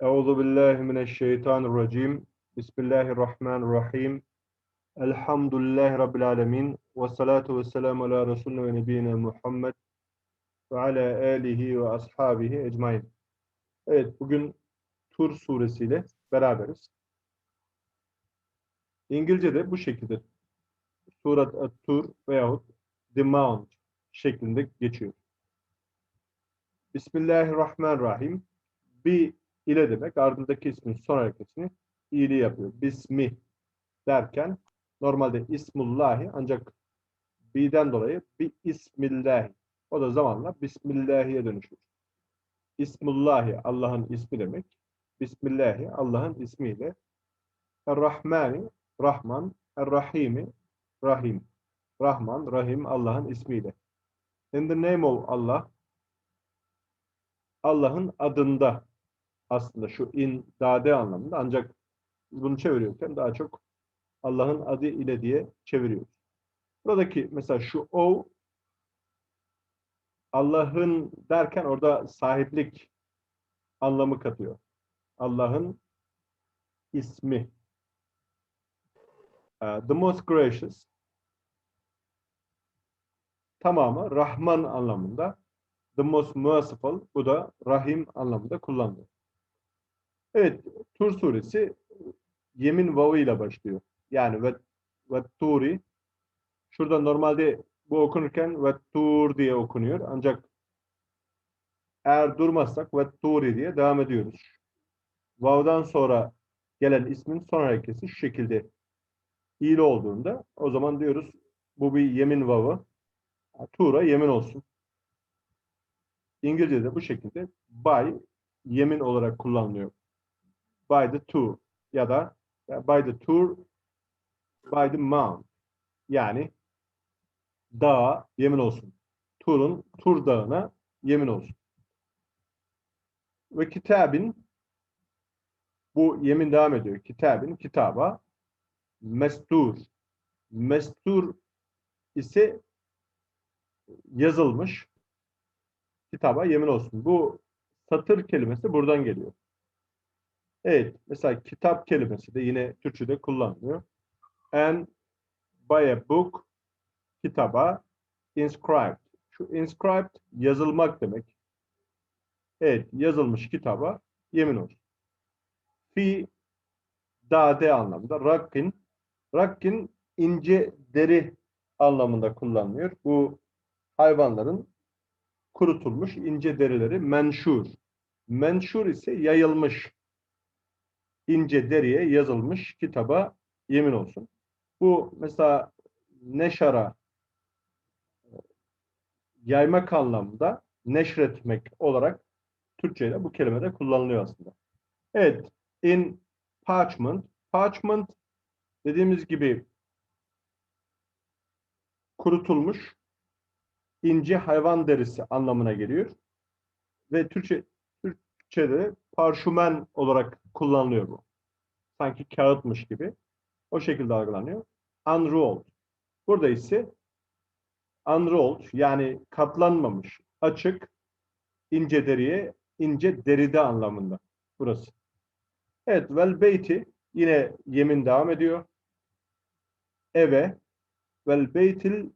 Euzu billahi mineşşeytanirracim. Bismillahirrahmanirrahim. Elhamdülillahi rabbil alamin ve salatu vesselamu ala resulina ve nebiyina Muhammed ve ala alihi ve ashabihi ecmaîn. Evet, bugün Tur suresiyle beraberiz. İngilizce'de bu şekilde Surat At-Tur veyahut The Mount şeklinde geçiyor. Bismillahirrahmanirrahim. Bir ile demek ardındaki ismin son hareketini iyiliği yapıyor. Bismi derken normalde ismullahi ancak bi'den dolayı bir ismillahi. O da zamanla bismillahi'ye dönüşür. İsmullahi Allah'ın ismi demek. Bismillahi Allah'ın ismiyle. Er-Rahmani Rahman, Er-Rahimi Rahim. Rahman, Rahim Allah'ın ismiyle. In the name of Allah Allah'ın adında aslında şu in dade anlamında ancak bunu çeviriyorken daha çok Allah'ın adı ile diye çeviriyoruz. Buradaki mesela şu o Allah'ın derken orada sahiplik anlamı katıyor. Allah'ın ismi. Uh, the most gracious tamamı Rahman anlamında. The most merciful bu da Rahim anlamında kullanılıyor. Evet, Tur suresi yemin vavı ile başlıyor. Yani ve, ve turi şurada normalde bu okunurken ve tur diye okunuyor. Ancak eğer durmazsak ve turi diye devam ediyoruz. Vav'dan sonra gelen ismin son hareketi şu şekilde iyili olduğunda o zaman diyoruz bu bir yemin vavı. Tura yemin olsun. İngilizce'de bu şekilde by yemin olarak kullanılıyor by the tour ya da by the tour by the mount yani dağa yemin olsun. Turun Tur dağına yemin olsun. Ve kitabin bu yemin devam ediyor. Kitabin kitaba mestur. Mestur ise yazılmış kitaba yemin olsun. Bu satır kelimesi buradan geliyor. Evet, mesela kitap kelimesi de yine Türkçe'de kullanılıyor. And by a book, kitaba, inscribed. Şu inscribed yazılmak demek. Evet, yazılmış kitaba yemin olsun. Fi dade anlamında. Rakkin, rakkin ince deri anlamında kullanılıyor. Bu hayvanların kurutulmuş ince derileri menşur. Menşur ise yayılmış ince deriye yazılmış kitaba yemin olsun. Bu mesela neşara yaymak anlamında neşretmek olarak Türkçe'de bu kelime de kullanılıyor aslında. Evet, in parchment. Parchment dediğimiz gibi kurutulmuş ince hayvan derisi anlamına geliyor. Ve Türkçe Türkçe'de parşumen olarak kullanılıyor bu. Sanki kağıtmış gibi. O şekilde algılanıyor. Unrolled. Burada ise unrolled yani katlanmamış, açık, ince deriye, ince deride anlamında burası. Evet, vel beyti yine yemin devam ediyor. Eve vel beytil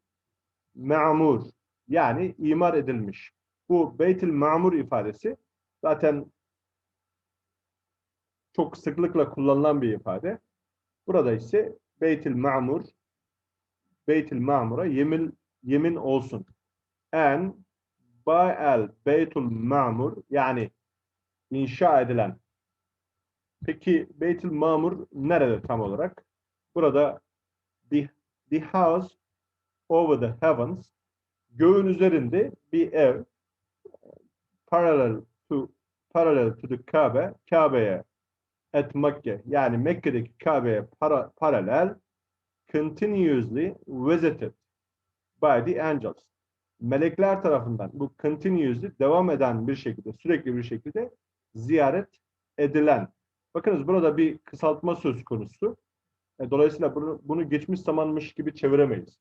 ma'mur yani imar edilmiş. Bu beytil ma'mur ifadesi zaten çok sıklıkla kullanılan bir ifade. Burada ise Beytil Ma'mur Beytil Ma'mur'a yemin yemin olsun. En Ba'el Beytul Ma'mur yani inşa edilen. Peki Beytul Ma'mur nerede tam olarak? Burada the, the house over the heavens göğün üzerinde bir ev parallel to parallel to the Kabe Kabe'ye at Mekke yani Mekke'deki Kabe'ye para, paralel continuously visited by the angels. Melekler tarafından bu continuously devam eden bir şekilde, sürekli bir şekilde ziyaret edilen. Bakınız burada bir kısaltma söz konusu. E, dolayısıyla bunu, bunu geçmiş zamanmış gibi çeviremeyiz.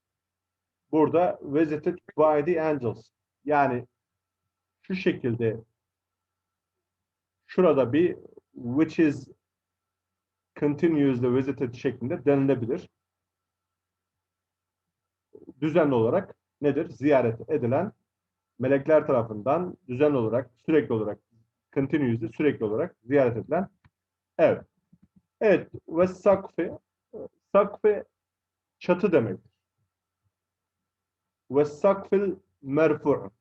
Burada visited by the angels. Yani şu şekilde şurada bir which is continuously visited şeklinde denilebilir. Düzenli olarak nedir? Ziyaret edilen melekler tarafından düzenli olarak, sürekli olarak, continuously, sürekli olarak ziyaret edilen ev. Evet, ve sakfi, sakfi çatı demektir. Ve sakfil merfu.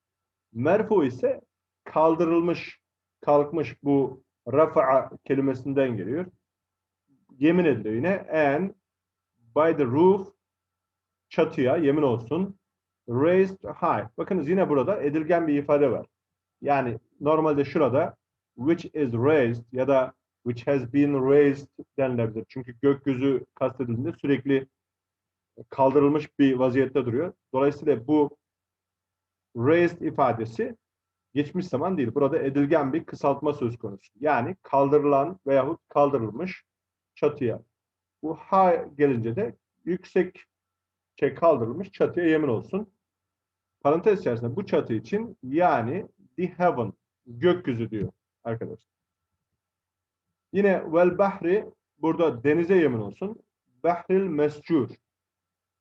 Merfu ise kaldırılmış, kalkmış bu rafa'a kelimesinden geliyor. Yemin ediliyor yine. And by the roof çatıya yemin olsun. Raised high. Bakınız yine burada edilgen bir ifade var. Yani normalde şurada which is raised ya da which has been raised denilebilir. Çünkü gökyüzü kastedildiğinde sürekli kaldırılmış bir vaziyette duruyor. Dolayısıyla bu raised ifadesi geçmiş zaman değil. Burada edilgen bir kısaltma söz konusu. Yani kaldırılan veyahut kaldırılmış çatıya. Bu ha gelince de yüksek şey kaldırılmış çatıya yemin olsun. Parantez içerisinde bu çatı için yani the heaven gökyüzü diyor arkadaşlar. Yine vel bahri burada denize yemin olsun. Bahril mescur.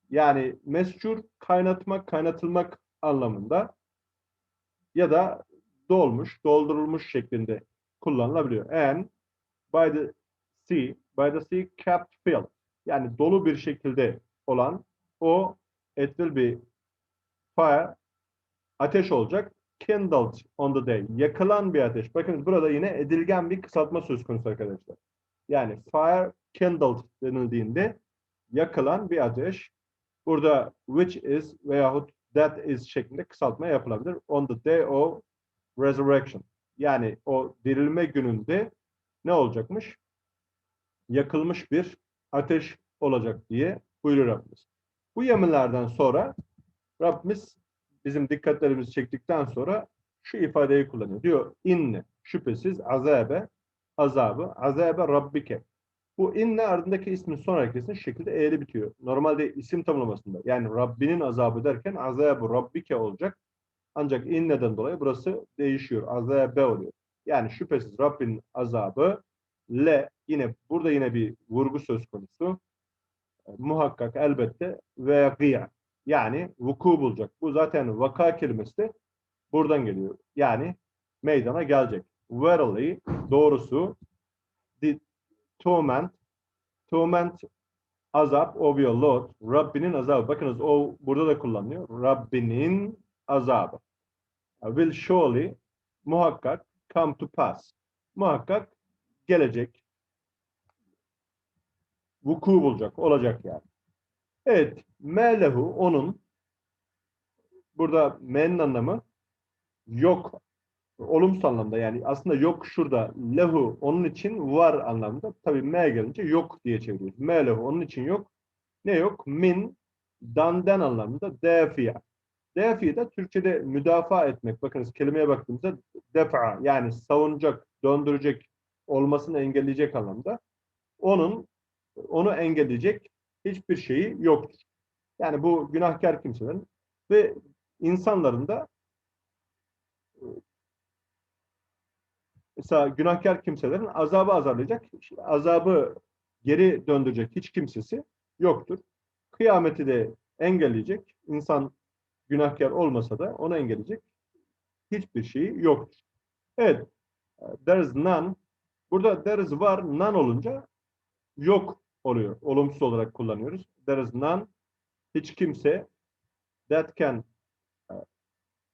Yani mescur kaynatmak, kaynatılmak anlamında ya da dolmuş, doldurulmuş şeklinde kullanılabiliyor. And by the sea, by the sea kept filled. Yani dolu bir şekilde olan o etkili bir fire ateş olacak. Kindled on the day. Yakılan bir ateş. Bakın burada yine edilgen bir kısaltma söz konusu arkadaşlar. Yani fire kindled denildiğinde yakılan bir ateş. Burada which is veyahut that is şeklinde kısaltma yapılabilir. On the day of resurrection. Yani o dirilme gününde ne olacakmış? Yakılmış bir ateş olacak diye buyuruyor Rabbimiz. Bu yeminlerden sonra Rabbimiz bizim dikkatlerimizi çektikten sonra şu ifadeyi kullanıyor. Diyor inne şüphesiz azabe azabı azabe rabbike. Bu inne ardındaki ismin son hareketinin şekilde eğri bitiyor. Normalde isim tamlamasında yani Rabbinin azabı derken azabe rabbike olacak. Ancak inneden dolayı burası değişiyor. Azabe oluyor. Yani şüphesiz Rabbinin azabı le yine burada yine bir vurgu söz konusu. Muhakkak elbette ve gıya. Yani vuku bulacak. Bu zaten vaka kelimesi de buradan geliyor. Yani meydana gelecek. Verily doğrusu the torment torment azap of your Lord Rabbinin azabı. Bakınız o burada da kullanılıyor. Rabbinin azabı. Will surely muhakkak come to pass. Muhakkak gelecek. Vuku bulacak. Olacak yani. Evet. Melehu onun burada me'nin anlamı yok olumsuz anlamda yani aslında yok şurada lehu onun için var anlamda tabi me gelince yok diye çeviriyoruz. Me lehu onun için yok. Ne yok? Min dandan anlamında defiya. Defi de Türkçe'de müdafaa etmek. Bakınız kelimeye baktığımızda defa yani savunacak, döndürecek olmasını engelleyecek anlamda. Onun onu engelleyecek hiçbir şeyi yoktur. Yani bu günahkar kimselerin ve insanların da mesela günahkar kimselerin azabı azarlayacak, azabı geri döndürecek hiç kimsesi yoktur. Kıyameti de engelleyecek, insan günahkar olmasa da onu engelleyecek hiçbir şeyi yoktur. Evet, there is none. Burada there is var, none olunca yok oluyor. Olumsuz olarak kullanıyoruz. There is none. Hiç kimse that can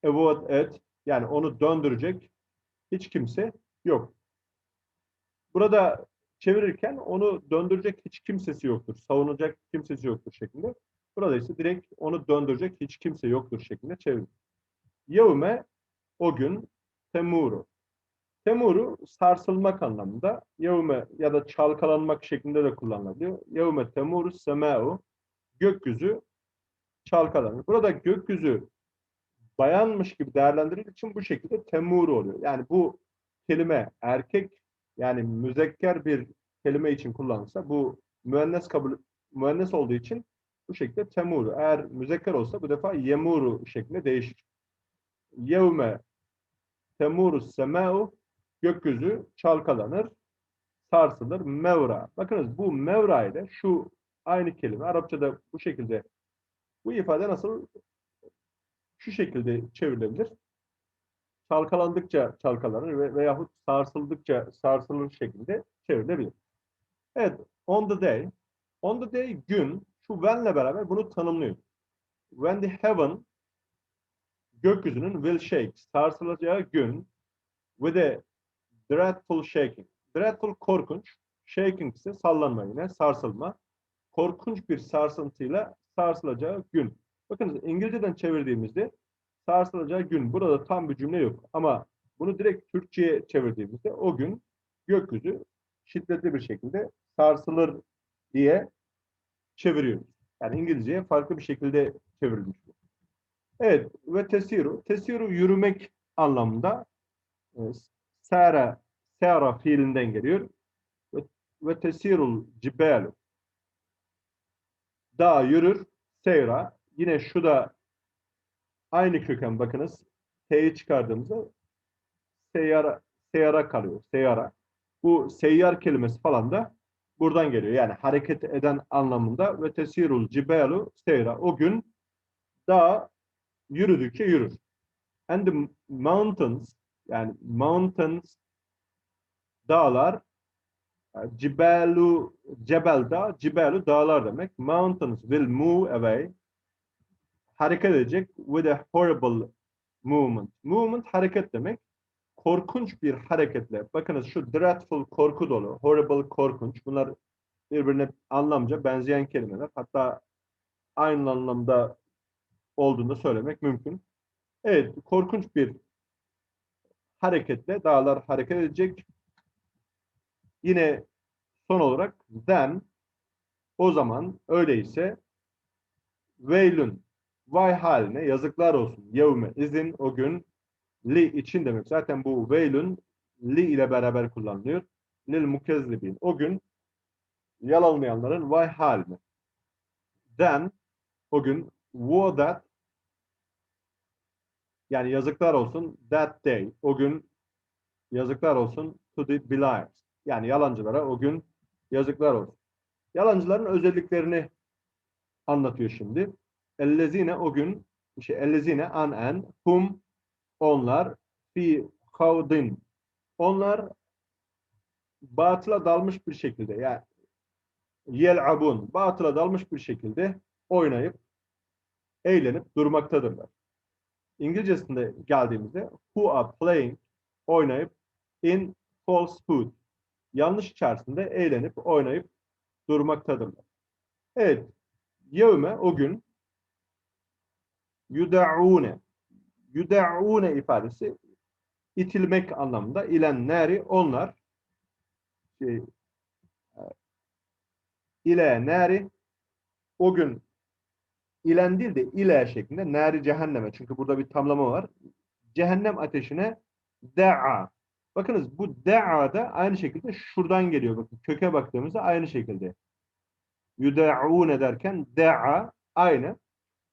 avoid it yani onu döndürecek hiç kimse yok. Burada çevirirken onu döndürecek hiç kimsesi yoktur. Savunacak kimsesi yoktur şeklinde. Burada ise direkt onu döndürecek hiç kimse yoktur şeklinde çevir. Yevme o gün temuru. Temuru sarsılmak anlamında. Yevme ya da çalkalanmak şeklinde de kullanılıyor. Yevme temuru semau. Gökyüzü çalkalanır. Burada gökyüzü bayanmış gibi değerlendirildiği için bu şekilde temuru oluyor. Yani bu kelime erkek yani müzekker bir kelime için kullanılsa bu müennes kabul müennes olduğu için bu şekilde temuru. Eğer müzekker olsa bu defa yemuru şeklinde değişir. Yevme temuru semau gökyüzü çalkalanır. sarsılır. Mevra. Bakınız bu mevra ile şu aynı kelime Arapçada bu şekilde bu ifade nasıl şu şekilde çevrilebilir. Çalkalandıkça çalkalanır ve veyahut sarsıldıkça sarsılır şekilde çevrilebilir. Evet, on the day. On the day gün şu when'le beraber bunu tanımlıyor. When the heaven gökyüzünün will shake sarsılacağı gün with a dreadful shaking. Dreadful korkunç, shaking ise sallanma yine sarsılma. Korkunç bir sarsıntıyla sarsılacağı gün. Bakın İngilizceden çevirdiğimizde sarsılacağı gün. Burada tam bir cümle yok. Ama bunu direkt Türkçe'ye çevirdiğimizde o gün gökyüzü şiddetli bir şekilde sarsılır diye çeviriyoruz. Yani İngilizceye farklı bir şekilde çevrilmiş. bu. Evet ve tesiru. Tesiru yürümek anlamında e, sera, sera fiilinden geliyor. Ve, ve tesirul cibalu. Dağ yürür, seyra. Yine şu da aynı köken bakınız. T'yi çıkardığımızda seyyara, seyyara kalıyor. Seyyara. Bu seyyar kelimesi falan da buradan geliyor. Yani hareket eden anlamında ve tesirul cibalu seyra. O gün dağ yürüdükçe yürür. And the mountains yani mountains dağlar cibalu cebel dağ cibalu dağlar demek. Mountains will move away hareket edecek with a horrible movement. Movement hareket demek. Korkunç bir hareketle. Bakınız şu dreadful korku dolu, horrible korkunç. Bunlar birbirine anlamca benzeyen kelimeler. Hatta aynı anlamda olduğunu söylemek mümkün. Evet, korkunç bir hareketle dağlar hareket edecek. Yine son olarak then o zaman öyleyse veylün vay haline yazıklar olsun. Yevme izin o gün li için demek. Zaten bu veylün li ile beraber kullanılıyor. Lil mukezzibin. O gün yalanlayanların vay haline. Then o gün woe that yani yazıklar olsun that day. O gün yazıklar olsun to the beliers. Yani yalancılara o gün yazıklar olsun. Yalancıların özelliklerini anlatıyor şimdi. Ellezine o gün işte ellezine an en hum onlar fi havdin onlar batıla dalmış bir şekilde yani yel'abun batıla dalmış bir şekilde oynayıp eğlenip durmaktadırlar. İngilizcesinde geldiğimizde who are playing oynayıp in falsehood yanlış içerisinde eğlenip oynayıp durmaktadırlar. Evet. Yevme o gün yuda'une yuda'une ifadesi itilmek anlamında ilen neri onlar. Şey, e, ile neri o gün ilen değil de ile şeklinde neri cehenneme. Çünkü burada bir tamlama var. Cehennem ateşine da'a bakınız bu da'a da aynı şekilde şuradan geliyor. Bakın köke baktığımızda aynı şekilde. Yuda'une derken da'a aynı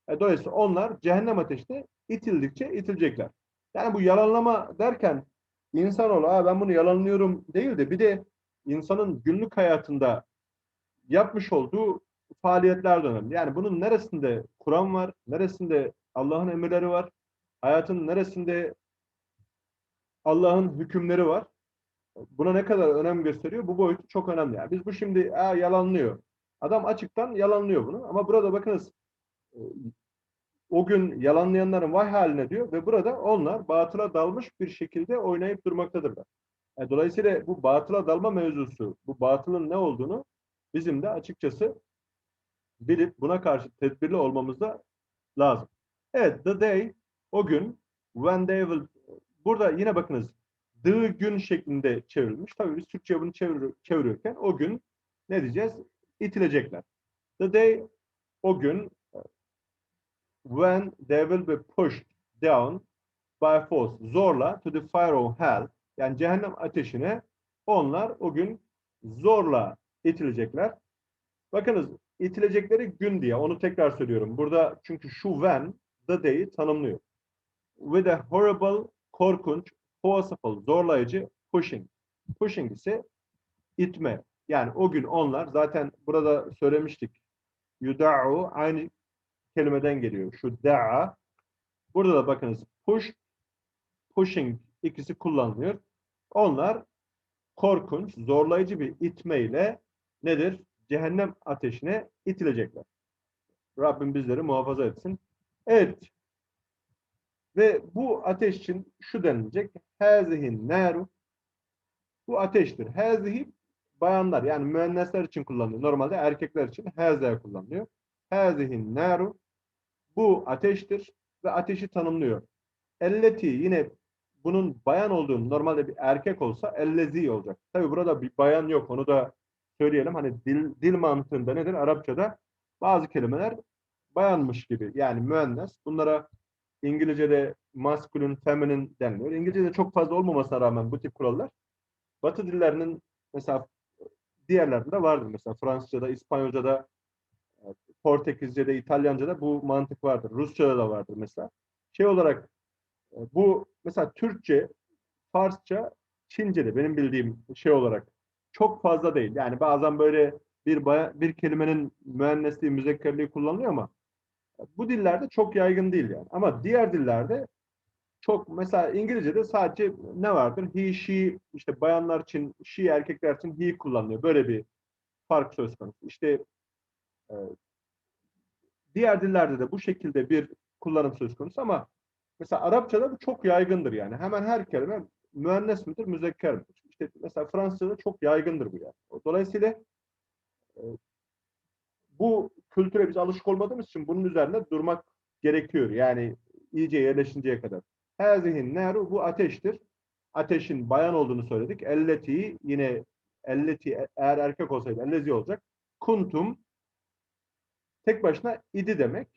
e, dolayısıyla onlar cehennem ateşine itildikçe itilecekler. Yani bu yalanlama derken insanoğlu Aa, ben bunu yalanlıyorum değil de bir de insanın günlük hayatında yapmış olduğu faaliyetler önemli. Yani bunun neresinde Kur'an var, neresinde Allah'ın emirleri var, hayatın neresinde Allah'ın hükümleri var. Buna ne kadar önem gösteriyor? Bu boyutu çok önemli. Yani biz bu şimdi Aa, yalanlıyor. Adam açıktan yalanlıyor bunu. Ama burada bakınız o gün yalanlayanların vay haline diyor ve burada onlar batıla dalmış bir şekilde oynayıp durmaktadırlar. Yani E, dolayısıyla bu batıla dalma mevzusu, bu batılın ne olduğunu bizim de açıkçası bilip buna karşı tedbirli olmamız da lazım. Evet, the day, o gün, when they will, burada yine bakınız, the gün şeklinde çevrilmiş. Tabii biz Türkçe bunu çevir, çeviriyorken o gün ne diyeceğiz? İtilecekler. The day, o gün, when they will be pushed down by force, zorla to the fire of hell, yani cehennem ateşine onlar o gün zorla itilecekler. Bakınız itilecekleri gün diye onu tekrar söylüyorum. Burada çünkü şu when the day'i tanımlıyor. With a horrible, korkunç, forceful, zorlayıcı pushing. Pushing ise itme. Yani o gün onlar zaten burada söylemiştik. Yuda'u aynı kelimeden geliyor. Şu da'a. Burada da bakınız push, pushing ikisi kullanılıyor. Onlar korkunç, zorlayıcı bir itmeyle nedir? Cehennem ateşine itilecekler. Rabbim bizleri muhafaza etsin. Evet. Ve bu ateş için şu denilecek. Hazihin naru. Bu ateştir. Hazihi bayanlar yani müennesler için kullanılıyor. Normalde erkekler için haza kullanılıyor. Hazihin naru. Bu ateştir ve ateşi tanımlıyor. Elleti yine bunun bayan olduğunu normalde bir erkek olsa ellezi olacak. Tabi burada bir bayan yok. Onu da söyleyelim. Hani dil, dil mantığında nedir? Arapçada bazı kelimeler bayanmış gibi. Yani müennes. Bunlara İngilizce'de masculine, feminine deniliyor. İngilizce'de çok fazla olmamasına rağmen bu tip kurallar Batı dillerinin mesela diğerlerinde vardır. Mesela Fransızca'da, İspanyolca'da, Portekizce'de, İtalyanca'da bu mantık vardır. Rusça'da da vardır mesela. Şey olarak bu mesela Türkçe, Farsça, Çince'de benim bildiğim şey olarak çok fazla değil. Yani bazen böyle bir bir kelimenin müennesliği, müzekkerliği kullanılıyor ama bu dillerde çok yaygın değil yani. Ama diğer dillerde çok mesela İngilizce'de sadece ne vardır? He, she, işte bayanlar için, she erkekler için he kullanılıyor. Böyle bir fark söz konusu. İşte e, diğer dillerde de bu şekilde bir kullanım söz konusu ama mesela Arapçada bu çok yaygındır yani. Hemen her kelime müennes midir, müzekker midir? İşte mesela Fransızca'da çok yaygındır bu yani. Dolayısıyla e, bu kültüre biz alışık olmadığımız için bunun üzerinde durmak gerekiyor. Yani iyice yerleşinceye kadar. Hazihin neru bu ateştir. Ateşin bayan olduğunu söyledik. Elleti yine elleti eğer erkek olsaydı ellezi olacak. Kuntum tek başına idi demek.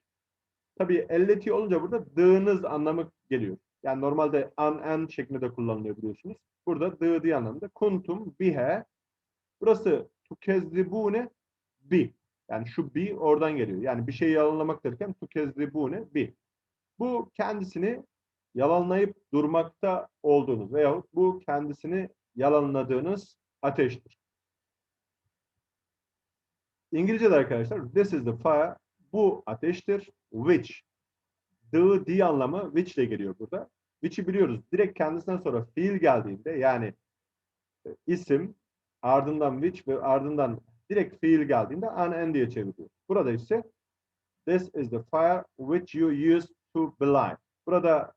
Tabii elleti olunca burada dığınız anlamı geliyor. Yani normalde an en şeklinde de kullanılıyor biliyorsunuz. Burada dı diye anlamda. Kuntum bihe burası tukezzibune bi. Yani şu bi oradan geliyor. Yani bir şeyi yalanlamak derken tukezzibune bi. Bu kendisini yalanlayıp durmakta olduğunuz veyahut bu kendisini yalanladığınız ateştir. İngilizce'de arkadaşlar this is the fire bu ateştir which the di anlamı which ile geliyor burada. Which'i biliyoruz. Direkt kendisinden sonra fiil geldiğinde yani e, isim ardından which ve ardından direkt fiil geldiğinde an en diye çeviriyor. Burada ise this is the fire which you used to belie. Burada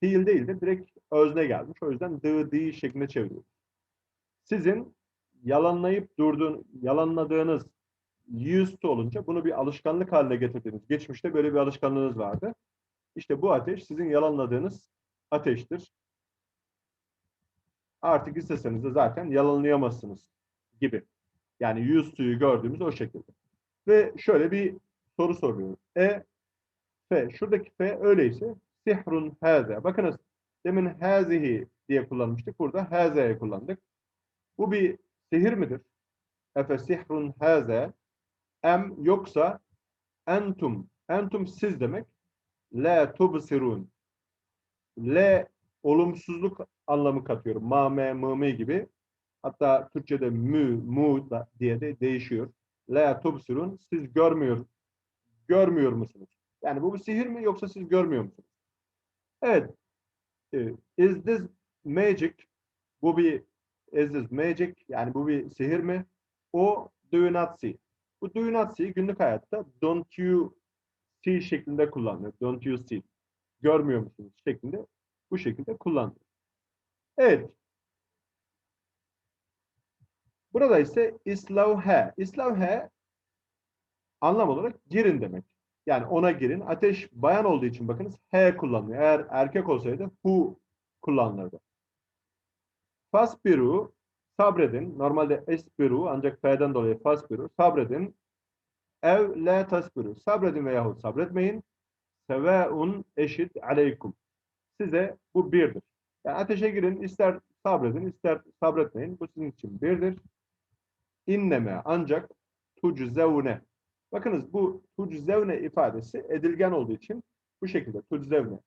fiil değil de direkt özne gelmiş. O yüzden the, the şeklinde çeviriyoruz. Sizin yalanlayıp durduğun, yalanladığınız used to olunca bunu bir alışkanlık haline getirdiniz. Geçmişte böyle bir alışkanlığınız vardı. İşte bu ateş sizin yalanladığınız ateştir. Artık isteseniz de zaten yalanlayamazsınız gibi. Yani used to'yu gördüğümüz o şekilde. Ve şöyle bir soru soruyor. E, F. Şuradaki F öyleyse sihrun haze. Bakınız demin hazihi diye kullanmıştık. Burada haze'ye kullandık. Bu bir sihir midir? Efe sihrun haze em yoksa entum. Entum siz demek. La tubsirun. Le olumsuzluk anlamı katıyorum. Ma, me, mı, mi gibi. Hatta Türkçe'de mü, mu da diye de değişiyor. La tubsirun. Siz görmüyor, görmüyor musunuz? Yani bu bir sihir mi yoksa siz görmüyor musunuz? Evet. E, is this magic? Bu bir is this magic? Yani bu bir sihir mi? O do you not see? Bu do you not see günlük hayatta don't you see şeklinde kullanılıyor. Don't you see? Görmüyor musunuz şeklinde bu şekilde kullanılıyor. Evet. Burada ise islavhe. İslavhe anlam olarak girin demek. Yani ona girin. Ateş bayan olduğu için bakınız he kullanılıyor. Eğer erkek olsaydı hu kullanılırdı. Fasbiru sabredin. Normalde esbiru ancak fe'den dolayı fasbiru sabredin. Ev la tasbiru. Sabredin veyahut sabretmeyin. Seveun eşit aleykum. Size bu birdir. Yani ateşe girin ister sabredin ister sabretmeyin. Bu sizin için birdir. İnneme ancak tuczevne Bakınız bu tuczevne ifadesi edilgen olduğu için bu şekilde tuczevne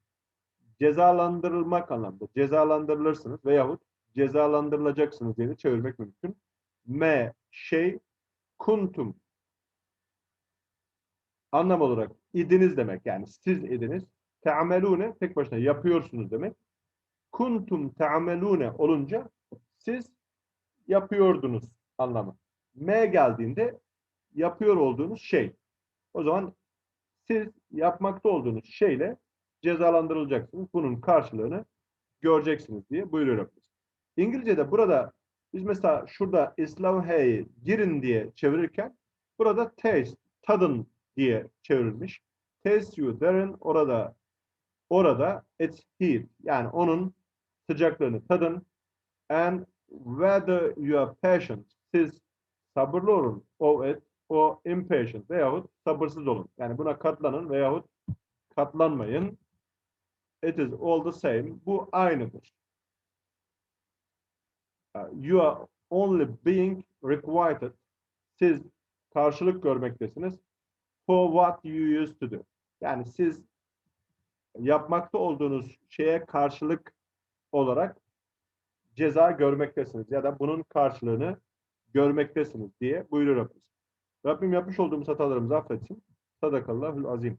cezalandırılmak anlamında cezalandırılırsınız veyahut cezalandırılacaksınız diye de çevirmek mümkün. Me şey kuntum anlam olarak idiniz demek yani siz idiniz. Te'amelune tek başına yapıyorsunuz demek. Kuntum te'amelune olunca siz yapıyordunuz anlamı. Me geldiğinde yapıyor olduğunuz şey. O zaman siz yapmakta olduğunuz şeyle cezalandırılacaksınız. Bunun karşılığını göreceksiniz diye buyuruyor Rabbimiz. İngilizce'de burada biz mesela şurada islavheyi girin diye çevirirken burada taste, tadın diye çevrilmiş. Taste you therein orada orada its heat yani onun sıcaklığını tadın and whether you are patient siz sabırlı olun o it o impatient veyahut sabırsız olun. Yani buna katlanın veyahut katlanmayın. It is all the same. Bu aynıdır. You are only being requited. Siz karşılık görmektesiniz. For what you used to do. Yani siz yapmakta olduğunuz şeye karşılık olarak ceza görmektesiniz ya da bunun karşılığını görmektesiniz diye buyuruyor Rabbimiz. Rabbim yapmış olduğumuz hatalarımızı affetsin. Sadakallahül azim.